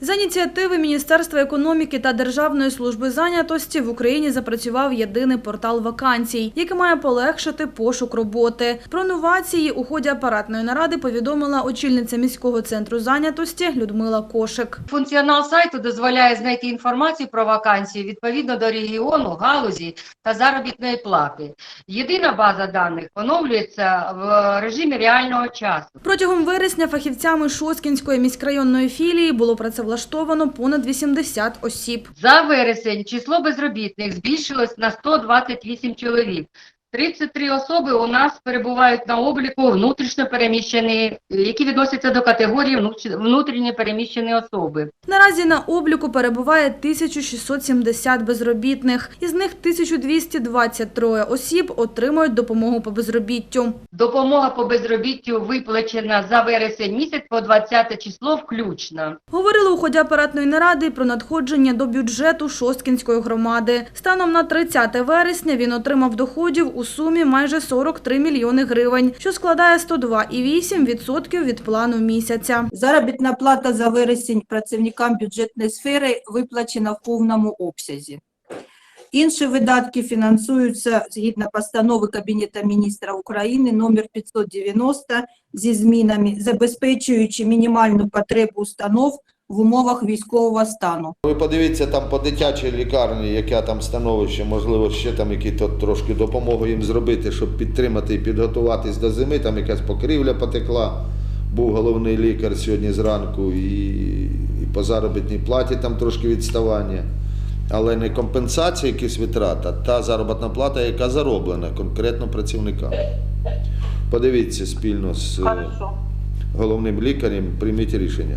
За ініціативи Міністерства економіки та Державної служби зайнятості в Україні запрацював єдиний портал вакансій, який має полегшити пошук роботи. Про новації у ході апаратної наради повідомила очільниця міського центру зайнятості Людмила Кошик. Функціонал сайту дозволяє знайти інформацію про вакансії відповідно до регіону, галузі та заробітної плати. Єдина база даних оновлюється в режимі реального часу. Протягом вересня фахівцями Шоскінської міськрайонної філії було працевлаштовано понад 80 осіб. За вересень число безробітних збільшилось на 128 чоловік. 33 особи у нас перебувають на обліку внутрішньо переміщені, які відносяться до категорії внутрі- внутрішньо переміщені особи. Наразі на обліку перебуває 1670 безробітних. Із них 1223 осіб отримують допомогу по безробіттю. Допомога по безробіттю виплачена за вересень місяць по 20 число включно. Говорили у ході апаратної наради про надходження до бюджету Шосткінської громади. Станом на 30 вересня він отримав доходів у сумі майже 43 мільйони гривень, що складає 102,8% від плану місяця. Заробітна плата за вересень працівникам бюджетної сфери виплачена в повному обсязі. Інші видатки фінансуються згідно постанови Кабінету міністра України номер 590 зі змінами, забезпечуючи мінімальну потребу установ в умовах військового стану. Ви подивіться там по дитячій лікарні, яке там становище, можливо, ще там які то трошки допомогу їм зробити, щоб підтримати і підготуватись до зими. Там якась покрівля потекла. Був головний лікар сьогодні зранку, і, і по заробітній платі там трошки відставання. Але не компенсація якихось витрат, а та заробітна плата, яка зароблена конкретно працівникам. Подивіться спільно з е, головним лікарем, прийміть рішення.